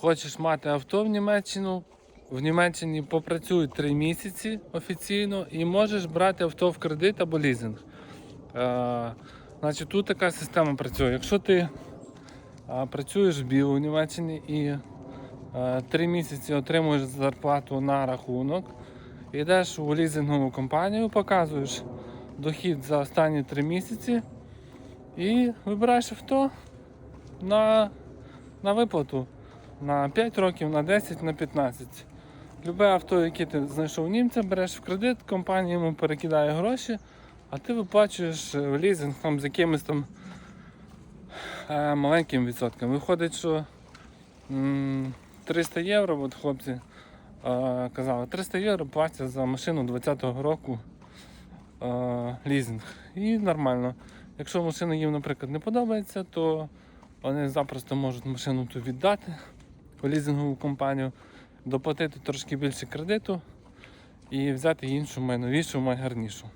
хочеш мати авто в Німеччину, в Німеччині попрацюй 3 місяці офіційно і можеш брати авто в кредит або лізинг. Е, значить, тут така система працює. Якщо ти е, працюєш в БІО в Німеччині і е, 3 місяці отримуєш зарплату на рахунок, йдеш у лізингову компанію, показуєш дохід за останні 3 місяці і вибираєш авто на, на виплату на 5 років, на 10, на 15. Любе авто, яке ти знайшов німця, береш в кредит, компанія йому перекидає гроші, а ти виплачуєш е, в лізинг там, з якимось там е, маленьким відсотком. Виходить, що м, 300 євро, от хлопці е, казали, 300 євро платять за машину 20-го року лізинг. І нормально. Якщо машина їм, наприклад, не подобається, то вони запросто можуть машину ту віддати у лізингову компанію, доплатити трошки більше кредиту і взяти іншу майновішу, майгарнішу.